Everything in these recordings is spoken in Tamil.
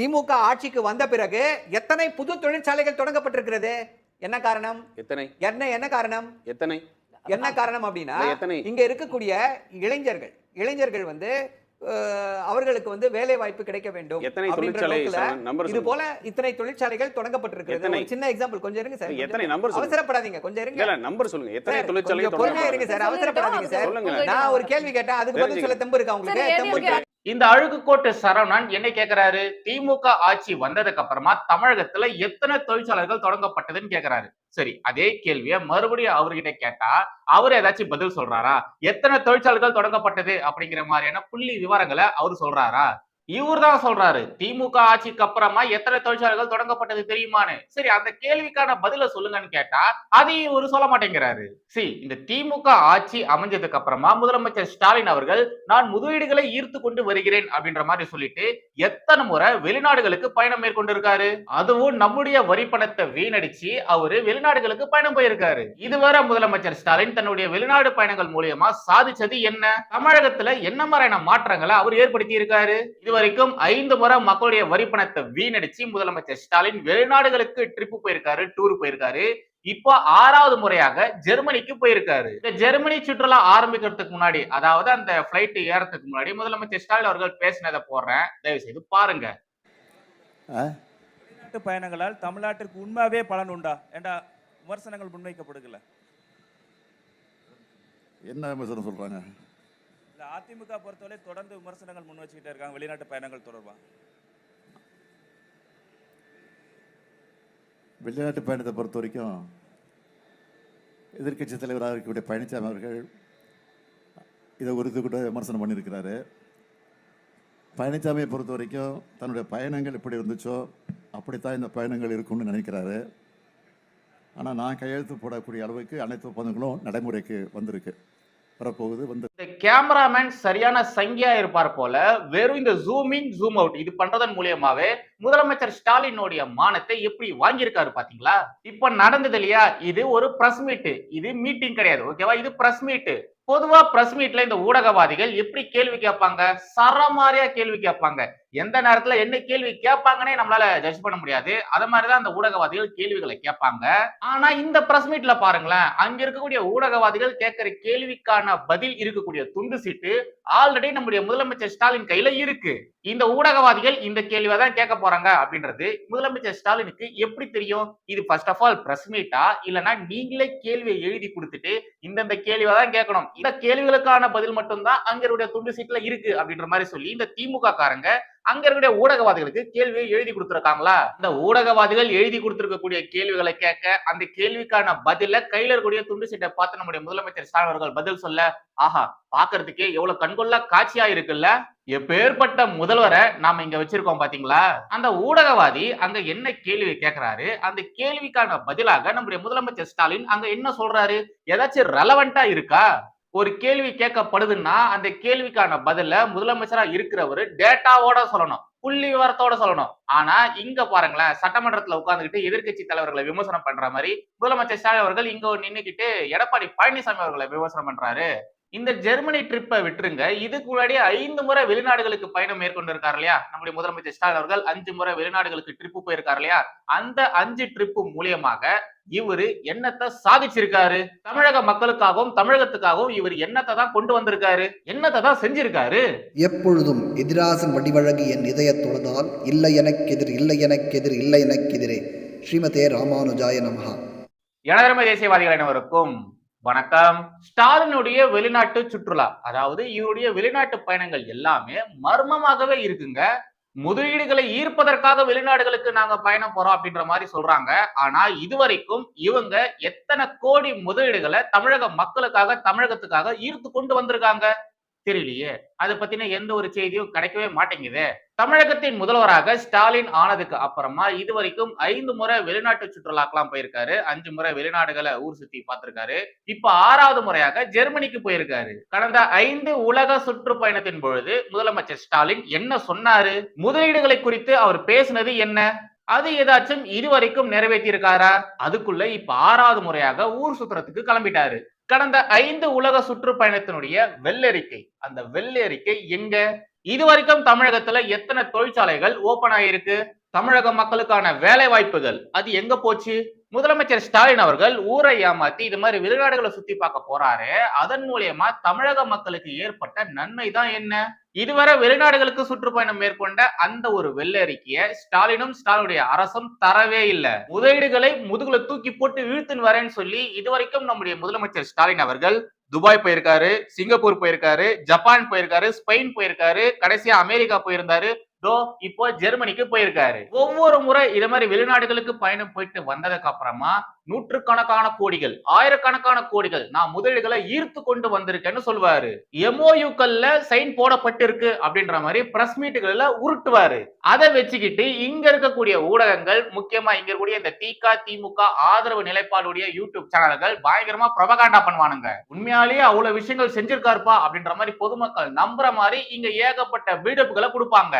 திமுக ஆட்சிக்கு வந்த பிறகு எத்தனை புது தொழிற்சாலைகள் தொடங்கப்பட்டிருக்கிறது? என்ன காரணம்? எத்தனை? என்ன என்ன காரணம்? எத்தனை? என்ன காரணம் அப்படின்னா? இங்க இருக்கக்கூடிய இளைஞர்கள் இளைஞர்கள் வந்து அவர்களுக்கு வந்து வேலை வாய்ப்பு கிடைக்க வேண்டும் இது. போல இத்தனை தொழிற்சாலைகள் தொடங்கப்பட்டிருக்கிறது. சின்ன எக்ஸாம்பிள் கொஞ்சம் இருங்க சார். எத்தனை சொல்லுங்க. அவசரப்படாதீங்க கொஞ்சம் இருங்க. இல்ல நம்பர் சொல்லுங்க. எத்தனை சார், தொழிற்சாலை கொஞ்சம் பொறுமையா இருங்க சார் அவசரப்படாதீங்க சார். நான் ஒரு கேள்வி கேட்டேன் அதுக்கு பதில் சொல்ல தெம்பு இருக்கா உங்களுக்கு? இந்த அழுகுக்கோட்டு சரவணன் என்ன கேட்கிறாரு திமுக ஆட்சி வந்ததுக்கு அப்புறமா தமிழகத்துல எத்தனை தொழிற்சாலைகள் தொடங்கப்பட்டதுன்னு கேட்கிறாரு சரி அதே கேள்விய மறுபடியும் அவர்கிட்ட கேட்டா அவர் ஏதாச்சும் பதில் சொல்றாரா? எத்தனை தொழிற்சாலைகள் தொடங்கப்பட்டது அப்படிங்கிற மாதிரியான புள்ளி விவரங்களை அவர் சொல்றாரா? இவர் தான் சொல்றாரு திமுக ஆட்சிக்கு அப்புறமா எத்தனை தொழிற்சாலைகள் தொடங்கப்பட்டது தெரியுமான்னு? சரி அந்த கேள்விக்கான பதில சொல்லுங்கன்னு கேட்டா அதையும் இவர் சொல்ல மாட்டேங்கிறாரு. சி இந்த திமுக ஆட்சி அமைஞ்சதுக்கு அப்புறமா முதலமைச்சர் ஸ்டாலின் அவர்கள் நான் முதலீடுகளை ஈர்த்து கொண்டு வருகிறேன் அப்படின்ற மாதிரி சொல்லிட்டு எத்தனை முறை வெளிநாடுகளுக்கு பயணம் மேற்கொண்டிருக்காரு. அதுவும் நம்முடைய வரி பணத்தை வீணடிச்சு அவரு வெளிநாடுகளுக்கு பயணம் போயிருக்காரு. இதுவரை முதலமைச்சர் ஸ்டாலின் தன்னுடைய வெளிநாடு பயணங்கள் மூலியமா சாதிச்சது என்ன? தமிழகத்துல என்ன மாதிரியான மாற்றங்களை அவர் ஏற்படுத்தி இருக்காரு இதுவரைக்கும் ஐந்து முறை மக்களுடைய வரி பணத்தை வீணடிச்சு முதலமைச்சர் ஸ்டாலின் வெளிநாடுகளுக்கு ட்ரிப் போயிருக்காரு டூர் போயிருக்காரு. இப்போ ஆறாவது முறையாக ஜெர்மனிக்கு போயிருக்காரு. இந்த ஜெர்மனி சுற்றுலா ஆரம்பிக்கிறதுக்கு முன்னாடி அதாவது அந்த பிளைட் ஏறதுக்கு முன்னாடி முதலமைச்சர் ஸ்டாலின் அவர்கள் பேசினதை போடுறேன். தயவு செய்து பாருங்க வெளிநாட்டு பயணங்களால் தமிழ்நாட்டிற்கு உண்மையாவே பலன் உண்டா? ஏண்டா விமர்சனங்கள் முன்வைக்கப்படுகல? என்ன விமர்சனம் சொல்றாங்க? இல்ல அதிமுக பொறுத்தவரை தொடர்ந்து விமர்சனங்கள் முன் வச்சுக்கிட்டே இருக்காங்க. வெளிநாட்டு பயணங்கள் தொடர்பாக வெளிநாட்டு பயணத்தை பொறுத்த வரைக்கும் எதிர்க்கட்சி தலைவராக இருக்கக்கூடிய பழனிசாமி அவர்கள் இதை ஒரு இது கூட விமர்சனம் பண்ணியிருக்கிறாரு. பழனிசாமியை பொறுத்த வரைக்கும் தன்னுடைய பயணங்கள் எப்படி இருந்துச்சோ அப்படித்தான் இந்த பயணங்கள் இருக்கும்னு நினைக்கிறாரு. ஆனால் நான் கையெழுத்து போடக்கூடிய அளவுக்கு அனைத்து ஒப்பந்தங்களும் நடைமுறைக்கு வந்திருக்கு. வரப்போகுது வந்து கேமராமேன் சரியான சங்கியா இருப்பார் போல வெறும் இந்த ஜூம் இன் ஜூம் அவுட் இது பண்றதன் மூலியமாவே முதலமைச்சர் ஸ்டாலினுடைய மானத்தை எப்படி வாங்கியிருக்காரு பாத்தீங்களா இப்ப நடந்தது இல்லையா? இது ஒரு பிரஸ் மீட் இது மீட்டிங் கிடையாது. ஓகேவா இது பிரஸ் மீட் பொதுவா பிரஸ் மீட்ல இந்த ஊடகவாதிகள் எப்படி கேள்வி கேட்பாங்க? சரமாரியா கேள்வி கேட்பாங்க. எந்த நேரத்துல என்ன கேள்வி கேட்பாங்கன்னே நம்மளால ஜட்ஜ் பண்ண முடியாது. அது மாதிரிதான் அந்த ஊடகவாதிகள் கேள்விகளை கேட்பாங்க. ஆனா இந்த பிரஸ் மீட்ல பாருங்களேன் அங்க இருக்கக்கூடிய ஊடகவாதிகள் கேட்கிற கேள்விக்கான பதில் இருக்கக்கூடிய துண்டு சீட்டு ஆல்ரெடி நம்முடைய முதலமைச்சர் ஸ்டாலின் கையில இருக்கு. இந்த ஊடகவாதிகள் இந்த கேள்வியை தான் கேட்க போறாங்க அப்படின்றது முதலமைச்சர் ஸ்டாலினுக்கு எப்படி தெரியும்? இது ஃபர்ஸ்ட் ஆஃப் ஆல் பிரஸ் மீட்டா இல்லனா நீங்களே கேள்வியை எழுதி கொடுத்துட்டு இந்தந்த கேள்வியை தான் கேட்கணும். இந்த கேள்விகளுக்கான பதில் மட்டும்தான் அங்க இருக்கக்கூடிய துண்டு சீட்ல இருக்கு அப்படின்ற மாதிரி சொல்லி இந்த திமுக காரங்க அங்க இருக்கக்கூடிய ஊடகவாதிகளுக்கு கேள்வியை எழுதி கொடுத்துருக்காங்களா? இந்த ஊடகவாதிகள் எழுதி கொடுத்திருக்கக்கூடிய கேள்விகளை கேட்க அந்த கேள்விக்கான பதில கையில இருக்கக்கூடிய துண்டு சீட்டை பார்த்து நம்முடைய முதலமைச்சர் ஸ்டாலின் அவர்கள் பதில் சொல்ல ஆஹா பாக்குறதுக்கே எவ்வளவு கண்கொள்ளா காட்சியா இருக்குல்ல? எப்பேற்பட்ட முதல்வரை நாம இங்க வச்சிருக்கோம் பாத்தீங்களா? அந்த ஊடகவாதி அங்க என்ன கேள்வி கேட்கிறாரு? அந்த கேள்விக்கான பதிலாக நம்முடைய முதலமைச்சர் ஸ்டாலின் அங்க என்ன சொல்றாரு? ஏதாச்சும் ரெலவெண்டா இருக்கா? ஒரு கேள்வி கேட்கப்படுதுன்னா அந்த கேள்விக்கான பதில முதலமைச்சரா இருக்கிறவரு டேட்டாவோட சொல்லணும் புள்ளி விவரத்தோட சொல்லணும். ஆனா இங்க பாருங்களேன் சட்டமன்றத்துல உட்கார்ந்துகிட்டு எதிர்க்கட்சி தலைவர்களை விமர்சனம் பண்ற மாதிரி முதலமைச்சர் ஸ்டாலின் அவர்கள் இங்க நின்னுக்கிட்டு எடப்பாடி பழனிசாமி அவர்களை விமர்சனம் பண்றாரு. இந்த ஜெர்மனி ட்ரிப்பை விட்டுருங்க. இதுக்கு முன்னாடி ஐந்து முறை வெளிநாடுகளுக்கு பயணம் மேற்கொண்டு இருக்காரு இல்லையா? நம்முடைய முதலமைச்சர் ஸ்டாலின் அவர்கள் அஞ்சு முறை வெளிநாடுகளுக்கு ட்ரிப்பு போயிருக்காரு இல்லையா? அந்த அஞ்சு ட்ரிப்பு மூலியமாக இவரு என்னத்தை சாதிச்சிருக்காரு? தமிழக மக்களுக்காகவும் தமிழகத்துக்காகவும் இவர் என்னத்தை தான் கொண்டு வந்திருக்காரு? என்னத்தை தான் செஞ்சிருக்காரு? எப்பொழுதும் எதிராசன் வடிவழகு என் இதயத் தொழுதால் இல்லை எனக்கெதிர் இல்லை எனக்கெதிர் இல்லை எனக்கெதிரே. ஸ்ரீமதே ராமானுஜாய நமஹா. எனதரமை தேசியவாதிகள் அனைவருக்கும் வணக்கம். ஸ்டாலினுடைய வெளிநாட்டு சுற்றுலா அதாவது இவருடைய வெளிநாட்டு பயணங்கள் எல்லாமே மர்மமாகவே இருக்குங்க. முதலீடுகளை ஈர்ப்பதற்காக வெளிநாடுகளுக்கு நாங்க பயணம் போறோம் அப்படின்ற மாதிரி சொல்றாங்க. ஆனா இதுவரைக்கும் இவங்க எத்தனை கோடி முதலீடுகளை தமிழக மக்களுக்காக தமிழகத்துக்காக ஈர்த்து கொண்டு வந்திருக்காங்க? தெரியலையே. அதை பத்தின எந்த ஒரு செய்தியும் கிடைக்கவே மாட்டேங்குதே. தமிழகத்தின் முதல்வராக ஸ்டாலின் ஆனதுக்கு அப்புறமா இதுவரைக்கும் ஐந்து முறை வெளிநாட்டு சுற்றுலாக்கெல்லாம் போயிருக்காரு. அஞ்சு முறை வெளிநாடுகளை ஊர் சுத்தி பார்த்திருக்காரு. இப்ப ஆறாவது முறையாக ஜெர்மனிக்கு போயிருக்காரு. கடந்த ஐந்து உலக சுற்றுப்பயணத்தின் பொழுது முதலமைச்சர் ஸ்டாலின் என்ன சொன்னாரு? முதலீடுகளை குறித்து அவர் பேசினது என்ன? அது ஏதாச்சும் இதுவரைக்கும் நிறைவேற்றி இருக்காரா அதுக்குள்ள இப்ப ஆறாவது முறையாக ஊர் சுத்துறதுக்கு கிளம்பிட்டாரு. கடந்த ஐந்து உலக சுற்றுப்பயணத்தினுடைய வெள்ளறிக்கை. அந்த வெள்ளறிக்கை எங்க? இது வரைக்கும் தமிழகத்துல எத்தனை தொழிற்சாலைகள் ஓபன் ஆயிருக்கு? தமிழக மக்களுக்கான வேலை வாய்ப்புகள் அது எங்க போச்சு? முதலமைச்சர் ஸ்டாலின் அவர்கள் ஊரை ஏமாத்தி இது மாதிரி வெளிநாடுகளை சுத்தி பார்க்க போறாரு. அதன் மூலியமா தமிழக மக்களுக்கு ஏற்பட்ட நன்மை தான் என்ன? இதுவரை வெளிநாடுகளுக்கு சுற்றுப்பயணம் மேற்கொண்ட அந்த ஒரு வெள்ளறிக்கைய ஸ்டாலினும் ஸ்டாலினுடைய அரசும் தரவே இல்லை. முதலீடுகளை முதுகுல தூக்கி போட்டு வீழ்த்துன்னு வரேன்னு சொல்லி இதுவரைக்கும் நம்முடைய முதலமைச்சர் ஸ்டாலின் அவர்கள் துபாய் போயிருக்காரு சிங்கப்பூர் போயிருக்காரு ஜப்பான் போயிருக்காரு ஸ்பெயின் போயிருக்காரு கடைசியா அமெரிக்கா போயிருந்தாரு. தோ இப்போ ஜெர்மனிக்கு போயிருக்காரு. ஒவ்வொரு முறை இது மாதிரி வெளிநாடுகளுக்கு பயணம் போயிட்டு வந்ததுக்கு அப்புறமா நூற்றுக்கணக்கான கோடிகள் ஆயிரக்கணக்கான கோடிகள் நான் முதலீடுகளை ஈர்த்து கொண்டு வந்திருக்கேன்னு சொல்லுவாரு எம்ஓயுக்கள்ல சைன் போடப்பட்டிருக்கு அப்படின்ற மாதிரி பிரஸ் மீட்டுகள்ல உருட்டுவாரு. அதை வச்சுக்கிட்டு இங்க இருக்கக்கூடிய ஊடகங்கள் முக்கியமா இங்க இருக்கக்கூடிய இந்த திக திமுக ஆதரவு நிலைப்பாடுடைய யூடியூப் சேனல்கள் பயங்கரமா பிரபகாண்டா பண்ணுவானுங்க. உண்மையாலேயே அவ்வளவு விஷயங்கள் செஞ்சிருக்காருப்பா அப்படின்ற மாதிரி பொதுமக்கள் நம்புற மாதிரி இங்க ஏகப்பட்ட பில்டப்புகளை கொடுப்பாங்க.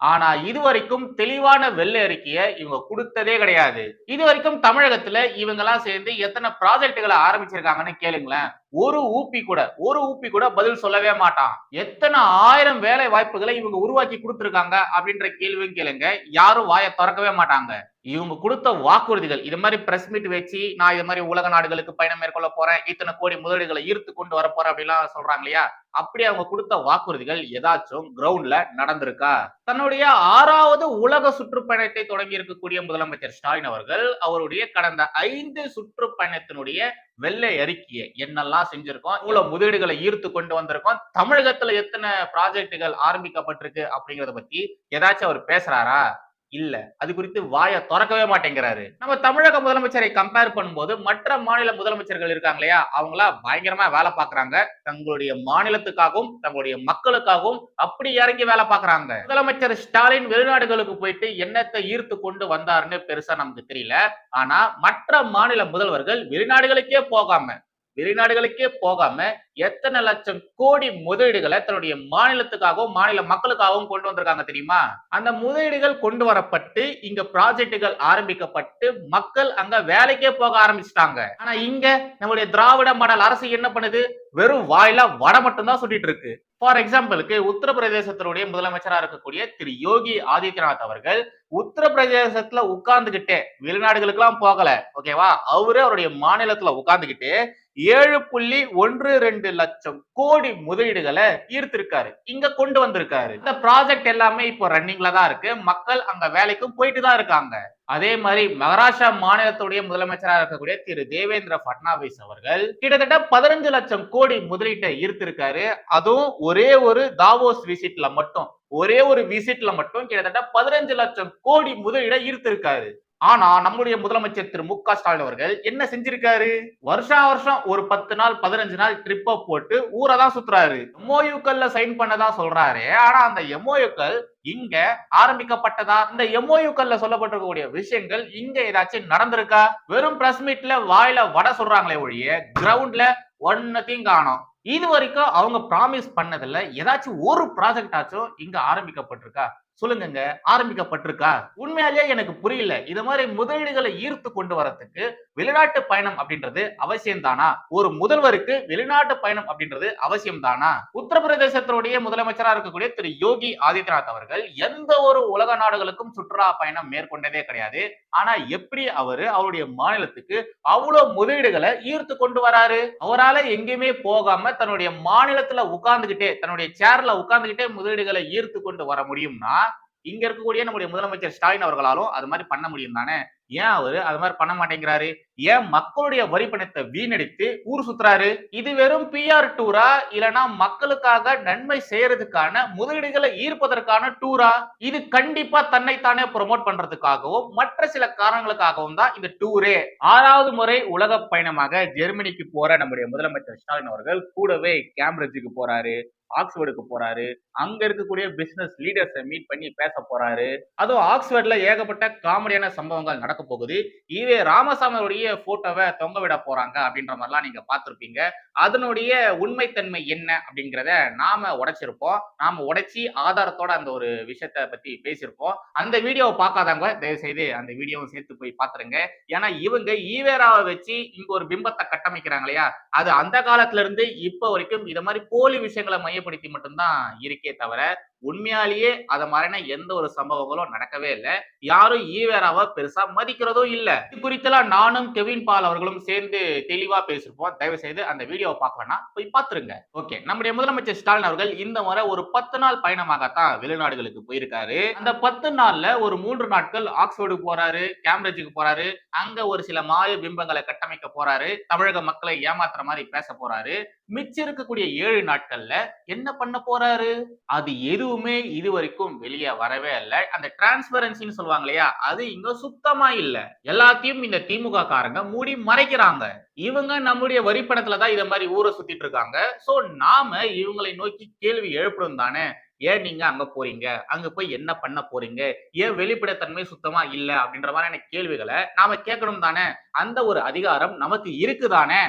ஆனா இது வரைக்கும் தெளிவான வெள்ளை அறிக்கையை இவங்க கொடுத்ததே கிடையாது. இது வரைக்கும் தமிழகத்துல இவங்க எல்லாம் சேர்ந்து எத்தனை ப்ராஜெக்டுகளை ஆரம்பிச்சிருக்காங்கன்னு கேளுங்களேன். ஒரு ஊப்பி கூட ஒரு ஊப்பி கூட பதில் சொல்லவே மாட்டான். எத்தனை ஆயிரம் வேலை வாய்ப்புகளை இவங்க உருவாக்கி கொடுத்திருக்காங்க அப்படின்ற கேள்வியும் கேளுங்க. யாரும் வாயை திறக்கவே மாட்டாங்க. இவங்க கொடுத்த வாக்குறுதிகள் இது மாதிரி பிரஸ் மீட் வச்சு நான் இது மாதிரி உலக நாடுகளுக்கு பயணம் மேற்கொள்ள போறேன் இத்தனை கோடி முதலீடுகளை ஈர்த்து கொண்டு வர போறேன் அப்படிலாம் சொல்றாங்க இல்லையா? அப்படி அவங்க கொடுத்த வாக்குறுதிகள் ஏதாச்சும் கிரவுண்ட்ல நடந்திருக்கா? தன்னுடைய ஆறாவது உலக சுற்றுப்பயணத்தை தொடங்கி இருக்கக்கூடிய முதலமைச்சர் ஸ்டாலின் அவர்கள் அவருடைய கடந்த ஐந்து சுற்றுப்பயணத்தினுடைய வெள்ளை அறிக்கையை என்னெல்லாம் செஞ்சிருக்கோம் இவ்வளவு முதலீடுகளை ஈர்த்து கொண்டு வந்திருக்கோம் தமிழகத்துல எத்தனை ப்ராஜெக்டுகள் ஆரம்பிக்கப்பட்டிருக்கு அப்படிங்கறத பத்தி ஏதாச்சும் அவர் பேசுறாரா? இல்ல. அது குறித்து வாயை திறக்கவே மாட்டேங்கிறாரு. நம்ம தமிழக முதலமைச்சரை கம்பேர் பண்ணும்போது மற்ற மாநில முதலமைச்சர்கள் இருக்காங்க இல்லையா? அவங்களா பயங்கரமா வேலை பாக்குறாங்க தங்களுடைய மாநிலத்துக்காகவும் தங்களுடைய மக்களுக்காகவும் அப்படி இறங்கி வேலை பாக்குறாங்க முதலமைச்சர் ஸ்டாலின் வெளிநாடுகளுக்கு போயிட்டு என்னத்தை ஈர்த்து கொண்டு வந்தாருன்னு பெருசா நமக்கு தெரியல. ஆனா மற்ற மாநில முதல்வர்கள் வெளிநாடுகளுக்கே போகாம வெளிநாடுகளுக்கே போகாம எத்தனை லட்சம் கோடி முதலீடுகளை தன்னுடைய மாநிலத்துக்காகவும் மாநில மக்களுக்காகவும் கொண்டு வந்திருக்காங்க தெரியுமா? அந்த முதலீடுகள் கொண்டு வரப்பட்டு இங்க ப்ராஜெக்டுகள் ஆரம்பிக்கப்பட்டு மக்கள் அங்க வேலைக்கே போக ஆரம்பிச்சிட்டாங்க. ஆனா இங்க நம்முடைய திராவிட மாடல் அரசு என்ன பண்ணுது? வெறும் வாயில வடை மட்டும்தான் சொல்லிட்டு இருக்கு. ஃபார் எக்ஸாம்பிளுக்கு உத்தரப்பிரதேசத்தினுடைய முதலமைச்சரா இருக்கக்கூடிய திரு யோகி ஆதித்யநாத் அவர்கள் உத்தரப்பிரதேசத்துல உட்கார்ந்துகிட்டே வெளிநாடுகளுக்கெல்லாம் போகல ஓகேவா அவரு அவருடைய மாநிலத்துல உட்கார்ந்துகிட்டு ஏழு புள்ளி ஒன்று ரெண்டு லட்சம் கோடி முதலீடுகளை ஈர்த்திருக்காரு. இங்க கொண்டு வந்திருக்காரு. இந்த ப்ராஜெக்ட் எல்லாமே இப்போ ரன்னிங்ல தான் இருக்கு. மக்கள் அங்க வேலைக்கும் போயிட்டு தான் இருக்காங்க. அதே மாதிரி மகாராஷ்டிரா மாநிலத்துடைய முதலமைச்சராக இருக்கக்கூடிய திரு தேவேந்திர பட்னாவிஸ் அவர்கள் கிட்டத்தட்ட பதினஞ்சு லட்சம் கோடி முதலீட்டை ஈர்த்திருக்காரு. அதுவும் ஒரே ஒரு தாவோஸ் விசிட்ல மட்டும். ஒரே ஒரு விசிட்ல மட்டும் கிட்டத்தட்ட பதினஞ்சு லட்சம் கோடி முதலீடை ஈர்த்திருக்காரு. ஆனா நம்முடைய முதலமைச்சர் திரு மு க ஸ்டாலின் அவர்கள் என்ன செஞ்சிருக்காரு? வருஷா வருஷம் ஒரு பத்து நாள் பதினஞ்சு நாள் ட்ரிப்ப போட்டு ஊரை தான் சுத்துறாரு. எம்ஓயுக்கள்ல சைன் பண்ணதா சொல்றாரு. ஆனா அந்த எம்ஓயுக்கள் இங்க ஆரம்பிக்கப்பட்டதா? இந்த எம்ஓயுக்கள்ல சொல்லப்பட்டிருக்கக்கூடிய விஷயங்கள் இங்க ஏதாச்சும் நடந்திருக்கா? வெறும் பிரஸ் மீட்ல வாயில வடை சொல்றாங்களே ஒழிய கிரவுண்ட்ல ஒன்னத்தையும் காணோம். இது வரைக்கும் அவங்க ப்ராமிஸ் பண்ணதுல ஏதாச்சும் ஒரு ப்ராஜெக்ட் ஆச்சும் இங்க ஆரம்பிக்கப்பட்டிருக்கா? சொல்லுங்கங்க ஆரம்பிக்கப்பட்டிருக்கா? உண்மையாலேயே எனக்கு புரியல. இது மாதிரி முதலீடுகளை ஈர்த்து கொண்டு வரத்துக்கு வெளிநாட்டு பயணம் அப்படின்றது அவசியம் தானா ஒரு முதல்வருக்கு வெளிநாட்டு பயணம் அப்படின்றது அவசியம் தானா உத்தரப்பிரதேசத்தினுடைய முதலமைச்சராக இருக்கக்கூடிய திரு யோகி ஆதித்யநாத் அவர்கள் எந்த ஒரு உலக நாடுகளுக்கும் சுற்றுலா பயணம் மேற்கொண்டதே கிடையாது. ஆனா எப்படி அவரு அவருடைய மாநிலத்துக்கு அவ்வளவு முதலீடுகளை ஈர்த்து கொண்டு வராரு? அவரால் எங்கேயுமே போகாம தன்னுடைய மாநிலத்துல உட்கார்ந்துகிட்டே தன்னுடைய சேர்ல உட்கார்ந்துகிட்டே முதலீடுகளை ஈர்த்து கொண்டு வர முடியும்னா இங்க இருக்கக்கூடிய நம்முடைய முதலமைச்சர் ஸ்டாலின் அவர்களாலும் அது மாதிரி பண்ண முடியும் தானே ஏன் அவரு அது மாதிரி பண்ண மாட்டேங்கிறாரு? ஏன் மக்களுடைய வரி பணத்தை வீணடித்து ஊர் சுத்துறாரு? இது வெறும் பிஆர் டூரா இல்லனா மக்களுக்காக நன்மை செய்யறதுக்கான முதலீடுகளை ஈர்ப்பதற்கான டூரா இது கண்டிப்பா தன்னைத்தானே ப்ரொமோட் பண்றதுக்காகவும் மற்ற சில காரணங்களுக்காகவும் தான் இந்த டூரே ஆறாவது முறை உலக பயணமாக ஜெர்மனிக்கு போற நம்முடைய முதலமைச்சர் ஸ்டாலின் அவர்கள் கூடவே கேம்பிரிட்ஜுக்கு போறாரு ஆக்ஸ்போர்டுக்கு போறாரு அங்க இருக்கக்கூடிய பிசினஸ் லீடர்ஸை மீட் பண்ணி பேச போறாரு. அதுவும் ஆக்ஸ்போர்ட்ல ஏகப்பட்ட காமெடியான சம்பவங்கள் நடக்க போகுது. ஈவே ராமசாமியுடைய போட்டோவை தொங்க விட போறாங்க அப்படின்ற மாதிரிலாம் நீங்க பார்த்துருப்பீங்க. அதனுடைய உண்மைத்தன்மை என்ன அப்படிங்கிறத நாம உடைச்சிருப்போம். நாம உடைச்சி ஆதாரத்தோட அந்த ஒரு விஷயத்த பத்தி பேசியிருப்போம். அந்த வீடியோவை பார்க்காதவங்க தயவு செய்து அந்த வீடியோவும் சேர்த்து போய் பாத்துருங்க ஏன்னா இவங்க ஈவேராவை வச்சு இங்க ஒரு பிம்பத்தை கட்டமைக்கிறாங்க இல்லையா? அது அந்த காலத்துல இருந்து இப்ப வரைக்கும் இத மாதிரி போலி விஷயங்களை மையப்படுத்தி மட்டும்தான் இருக்கே தவிர உண்மையாலேயே அதை மாதிரியான எந்த ஒரு சம்பவங்களும் நடக்கவே இல்லை. யாரும் ஈவேராவை பெருசா மதிக்கிறதும் இல்லை. இது குறித்தெல்லாம் நானும் கெவின் பால் அவர்களும் சேர்ந்து தெளிவா பேசிருப்போம் தயவு செய்து அந்த வீடியோவை பார்க்கலன்னா போய் பார்த்துருங்க. ஓகே. நம்முடைய முதலமைச்சர் ஸ்டாலின் அவர்கள் இந்த முறை ஒரு பத்து நாள் பயணமாகத்தான் வெளிநாடுகளுக்கு போயிருக்காரு. அந்த பத்து நாள்ல ஒரு மூன்று நாட்கள் ஆக்ஸ்போர்டு போறாரு கேம்பிரிட்ஜுக்கு போறாரு அங்க ஒரு சில மாய பிம்பங்களை கட்டமைக்க போறாரு தமிழக மக்களை ஏமாத்துற மாதிரி பேச போறாரு. மிச்சம் இருக்கக்கூடிய ஏழு நாட்கள்ல என்ன பண்ண போறாரு? அது எதுவுமே இது வரைக்கும் வெளியே வரவே இல்லை. அந்த டிரான்ஸ்பரன்சின்னு சொல்லுவாங்க இல்லையா? அது இங்க சுத்தமா இல்ல. எல்லாத்தையும் இந்த திமுக காரங்க மூடி மறைக்கிறாங்க. இவங்க நம்முடைய வரிப்பணத்துல தான் இதை மாதிரி ஊரை சுத்திட்டு இருக்காங்க. சோ நாம இவங்களை நோக்கி கேள்வி எழுப்பணும் தானே? ஏன் நீங்க அங்க போறீங்க? அங்க போய் என்ன பண்ண போறீங்க? ஏன் வெளிப்படைத்தன்மை சுத்தமா இல்ல? அப்படின்ற மாதிரியான கேள்விகளை நாம கேட்கணும் தானே? அந்த ஒரு அதிகாரம் நமக்கு இருக்குதானே?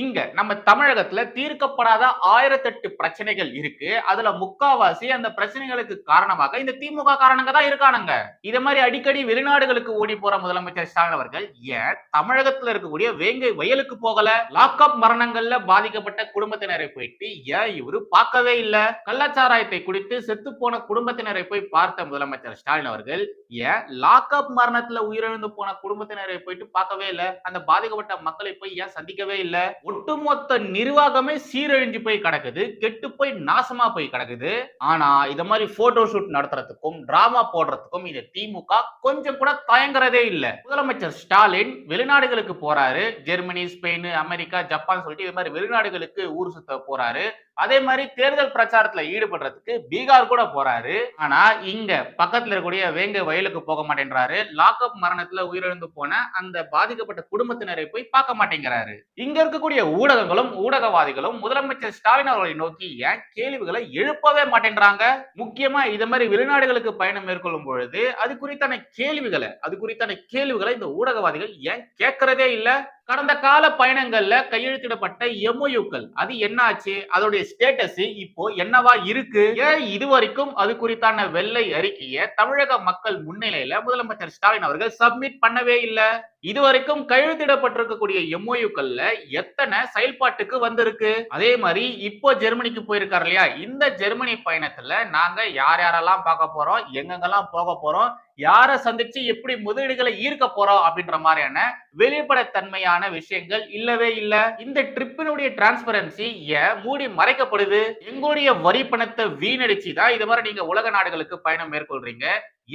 இங்க நம்ம தமிழகத்துல தீர்க்கப்படாத ஆயிரத்தெட்டு பிரச்சனைகள் இருக்கு. அதுல முக்காவாசி அந்த பிரச்சனைகளுக்கு காரணமாக இந்த திமுக காரணங்க தான் இருக்கானுங்க. இத மாதிரி அடிக்கடி வெளிநாடுகளுக்கு ஓடி போற முதலமைச்சர் ஸ்டாலின் அவர்கள் ஏன் தமிழகத்துல இருக்கக்கூடிய வேங்கை வயலுக்கு போகல? லாக்அப் மரணங்கள்ல பாதிக்கப்பட்ட குடும்பத்தினரை போயிட்டு ஏன் இவரு பார்க்கவே இல்ல? கள்ளச்சாராயத்தை குடித்து செத்து போன குடும்பத்தினரை போய் பார்த்த முதலமைச்சர் ஸ்டாலின் அவர்கள் ஏன் லாக்அப் மரணத்துல உயிரிழந்து போன குடும்பத்தினரை போயிட்டு பார்க்கவே இல்லை? அந்த பாதிக்கப்பட்ட மக்களை போய் ஏன் சந்திக்கவே இல்லை? ஒட்டுமொத்த நிர்வாகமே சீரழிஞ்சு போய் கிடக்குது கெட்டு போய் நாசமா போய் கிடக்குது. ஆனா இத மாதிரி போட்டோ ஷூட் நடத்துறதுக்கும் டிராமா போடுறதுக்கும் இந்த திமுக கொஞ்சம் கூட தயங்குறதே இல்லை. முதலமைச்சர் ஸ்டாலின் வெளிநாடுகளுக்கு போறாரு. ஜெர்மனி ஸ்பெயின் அமெரிக்கா ஜப்பான் சொல்லிட்டு இது மாதிரி வெளிநாடுகளுக்கு ஊர் சுத்த போறாரு. அதே மாதிரி தேர்தல் பிரச்சாரத்துல ஈடுபடுறதுக்கு பீகார் கூட போறாரு. ஆனா இங்க பக்கத்துல இருக்கக்கூடிய வேங்க வயலுக்கு போக மாட்டேன்றாரு. லாக்அப் மரணத்துல உயிரிழந்து போன அந்த பாதிக்கப்பட்ட குடும்பத்தினரை போய் பார்க்க மாட்டேங்கிறாரு. இங்க இருக்கக்கூடிய ஊடகங்களும் ஊடகவாதிகளும் முதலமைச்சர் ஸ்டாலின் அவர்களை நோக்கி ஏன் கேள்விகளை எழுப்பவே மாட்டேன்றாங்க? முக்கியமா இது மாதிரி வெளிநாடுகளுக்கு பயணம் மேற்கொள்ளும் பொழுது அது குறித்தான கேள்விகளை அது குறித்தான கேள்விகளை இந்த ஊடகவாதிகள் ஏன் கேட்கறதே இல்ல? கடந்த கால பயணங்கள்ல கையெழுத்திடப்பட்ட எம்ஓயுக்கள் அது என்னாச்சு? அதோடைய ஸ்டேட்டஸ் இப்போ என்னவா இருக்கு? ஏன் இது வரைக்கும் அது குறித்தான வெள்ளை அறிக்கையை தமிழக மக்கள் முன்னிலையில முதலமைச்சர் ஸ்டாலின் அவர்கள் சப்மிட் பண்ணவே இல்லை. இதுவரைக்கும் கையெழுத்திடப்பட்டிருக்கக்கூடிய எம்ஓயுக்கள்ல எத்தனை செயல்பாட்டுக்கு வந்திருக்கு? அதே மாதிரி இப்போ ஜெர்மனிக்கு போயிருக்காரு இல்லையா? இந்த ஜெர்மனி பயணத்துல நாங்க யார் யாரெல்லாம் பார்க்க போறோம்? எங்கெங்கெல்லாம் போக போறோம்? யாரை சந்திச்சு எப்படி முதலீடுகளை ஈர்க்க போறோம் அப்படின்ற மாதிரியான வெளிப்படைத்தன்மையான விஷயங்கள் இல்லவே இல்ல. இந்த ட்ரிப்பினுடைய டிரான்ஸ்பரன்சி ஏன் மூடி மறைக்கப்படுது. எங்களுடைய வரி பணத்தை வீணடிச்சு தான் இது மாதிரி நீங்க உலக நாடுகளுக்கு பயணம் மேற்கொள்றீங்க.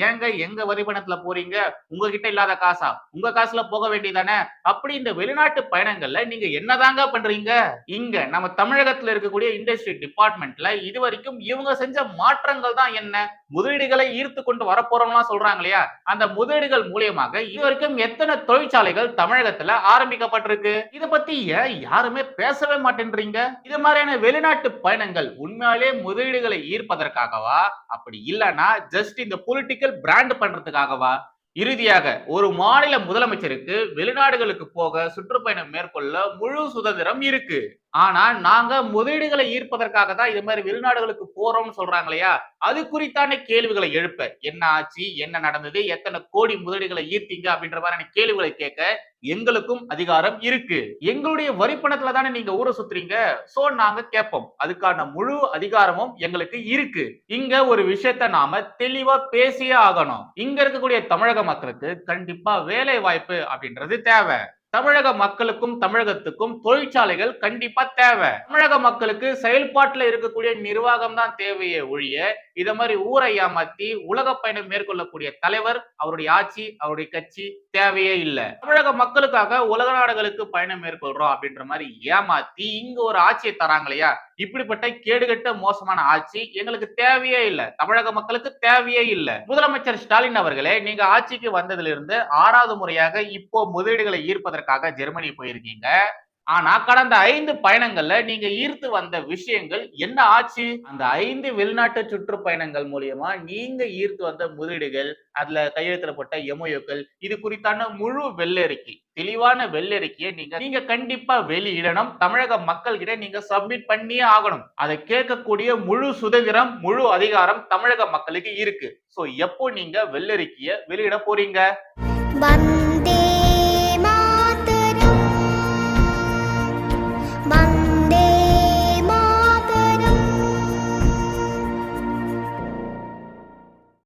ஏங்க எங்க வரிபணத்துல போறீங்க? உங்ககிட்ட இல்லாத காசா? உங்க காசுல போக வேண்டியதானே? அப்படி இந்த வெளிநாட்டு பயணங்கள்ல நீங்க என்னதாங்க பண்றீங்க? இங்க நம்ம தமிழகத்துல இருக்கக்கூடிய இண்டஸ்ட்ரி டிபார்ட்மெண்ட்ல இது வரைக்கும் இவங்க செஞ்ச மாற்றங்கள் தான் என்ன? முதலீடுகளை ஈர்த்து கொண்டு வரப்போறோம்லாம் சொல்றாங்க இல்லையா? அந்த முதலீடுகள் மூலியமாக இது வரைக்கும் எத்தனை தொழிற்சாலைகள் தமிழகத்துல ஆரம்பிக்கப்பட்டிருக்கு? இத பத்தி ஏன் யாருமே பேசவே மாட்டேன்றீங்க? இது மாதிரியான வெளிநாட்டு பயணங்கள் உண்மையாலே முதலீடுகளை ஈர்ப்பதற்காகவா? அப்படி இல்லைன்னா ஜஸ்ட் இந்த பொலிட்டிக்கல் பிராண்ட் பண்றதுக்காகவா? இறுதியாக ஒரு மாநில முதலமைச்சருக்கு வெளிநாடுகளுக்கு போக சுற்றுப்பயணம் மேற்கொள்ள முழு சுதந்திரம் இருக்கு. ஆனா நாங்க முதலீடுகளை ஈர்ப்பதற்காக தான் இது மாதிரி வெளிநாடுகளுக்கு போறோம்னு சொல்றாங்க இல்லையா? அது குறித்தான கேள்விகளை எழுப்ப. என்ன ஆச்சு? என்ன நடந்தது? எத்தனை கோடி முதலீடுகளை ஈர்த்தீங்க? அப்படின்ற மாதிரியான கேள்விகளை கேட்க எங்களுக்கும் அதிகாரம் இருக்கு. எங்களுடைய வரிப்பணத்துல தானே நீங்க ஊரை சுத்துறீங்க? சோ நாங்க கேட்போம். அதுக்கான முழு அதிகாரமும் எங்களுக்கு இருக்கு. இங்க ஒரு விஷயத்த நாம தெளிவா பேசியே ஆகணும். இங்க இருக்கக்கூடிய தமிழக மக்களுக்கு கண்டிப்பா வேலை வாய்ப்பு அப்படின்றது தேவை. தமிழக மக்களுக்கும் தமிழகத்துக்கும் தொழிற்சாலைகள் கண்டிப்பா தேவை. தமிழக மக்களுக்கு செயல்பாட்டுல இருக்கக்கூடிய நிர்வாகம் தான் தேவையே ஒழிய இத மாதிரி ஊரை ஏமாத்தி உலக பயணம் மேற்கொள்ளக்கூடிய தலைவர் அவருடைய ஆட்சி அவருடைய கட்சி தேவையே இல்லை. தமிழக மக்களுக்காக உலக நாடுகளுக்கு பயணம் மேற்கொள்றோம் அப்படின்ற மாதிரி ஏமாத்தி இங்க ஒரு ஆட்சியை தராங்க இல்லையா? இப்படிப்பட்ட கேடுகட்ட மோசமான ஆட்சி எங்களுக்கு தேவையே இல்லை. தமிழக மக்களுக்கு தேவையே இல்லை. முதலமைச்சர் ஸ்டாலின் அவர்களே நீங்க ஆட்சிக்கு வந்ததிலிருந்து ஆறாவது முறையாக இப்போ முதலீடுகளை ஈர்ப்பதற்காக ஜெர்மனி போயிருக்கீங்க. ஆனா கடந்த ஐந்து பயணங்கள்ல நீங்க ஈர்த்து வந்த விஷயங்கள் என்ன ஆச்சு? அந்த ஐந்து வெளிநாட்டு சுற்றுப்பயணங்கள் மூலியமா நீங்க ஈர்த்து வந்த முதலீடுகள் அதுல கையெழுத்திடப்பட்ட எமோயோக்கள் இது குறித்தான முழு வெள்ளறிக்கை தெளிவான வெள்ளறிக்கையை நீங்க நீங்க கண்டிப்பா வெளியிடணும். தமிழக மக்கள் கிட்ட நீங்க சப்மிட் பண்ணியே ஆகணும். அதை கேட்கக்கூடிய முழு சுதந்திரம் முழு அதிகாரம் தமிழக மக்களுக்கு இருக்கு. சோ எப்போ நீங்க வெள்ளறிக்கைய வெளியிட போறீங்க?